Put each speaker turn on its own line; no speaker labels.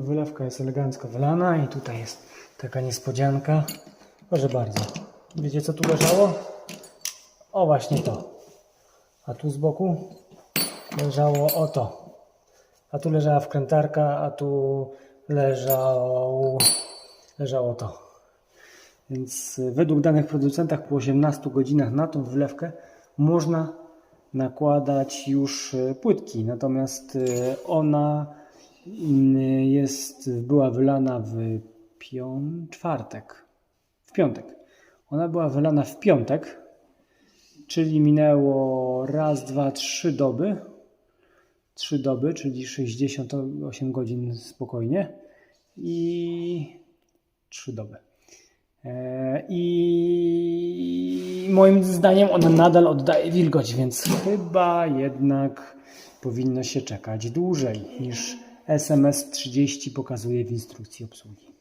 Wylewka jest elegancko wylana i tutaj jest taka niespodzianka. Proszę bardzo. Wiecie co tu leżało? O właśnie to. A tu z boku leżało o to. A tu leżała wkrętarka, a tu leżało, leżało to. Więc y, według danych producentach po 18 godzinach na tą wylewkę można nakładać już y, płytki. Natomiast y, ona jest, była wylana w pią- czwartek. W piątek. Ona była wylana w piątek, czyli minęło raz, dwa, trzy doby. Trzy doby, czyli 68 godzin spokojnie. I trzy doby. E, I moim zdaniem ona nadal oddaje wilgoć, więc chyba jednak powinno się czekać dłużej niż SMS 30 pokazuje w instrukcji obsługi.